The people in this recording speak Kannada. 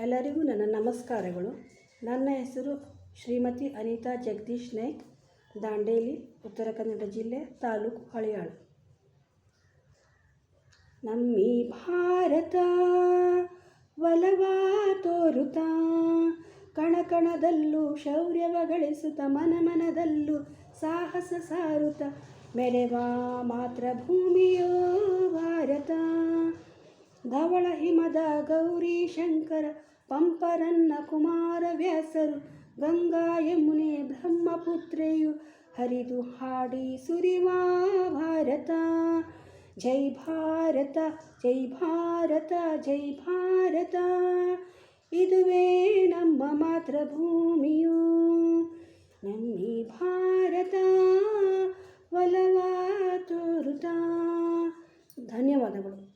ಎಲ್ಲರಿಗೂ ನನ್ನ ನಮಸ್ಕಾರಗಳು. ನನ್ನ ಹೆಸರು ಶ್ರೀಮತಿ ಅನಿತಾ ಜಗದೀಶ್ ನಾಯ್ಕ್, ದಾಂಡೇಲಿ, ಉತ್ತರ ಕನ್ನಡ ಜಿಲ್ಲೆ, ತಾಲೂಕು ಹಳಿಯಾಳು. ನಮ್ಮಿ ಭಾರತ ಒಲವ ತೋರುತ್ತಾ ಕಣಕಣದಲ್ಲೂ ಶೌರ್ಯವ ಗಳಿಸುತ್ತ ಮನಮನದಲ್ಲೂ ಸಾಹಸ ಸಾರುತ್ತ ಮೆರೆವಾ ಮಾತೃಭೂಮಿಯೋ ಭಾರತ. ಧವಳ ಹಿಮದ ಗೌರಿ ಶಂಕರ ಪಂಪರನ್ನ ಕುಮಾರ ವ್ಯಾಸರು ಗಂಗಾ ಯಮುನೆ ಬ್ರಹ್ಮಪುತ್ರೆಯು ಹರಿದು ಹಾಡಿ ಸುರಿವಾ ಭಾರತ. ಜೈ ಭಾರತ ಜೈ ಭಾರತ ಜೈ ಭಾರತ. ಇದುವೇ ನಮ್ಮ ಮಾತೃಭೂಮಿಯು. ನಮ್ಮಿ ಭಾರತ ಒಲವ ತೋರುತ್ತಾ. ಧನ್ಯವಾದಗಳು.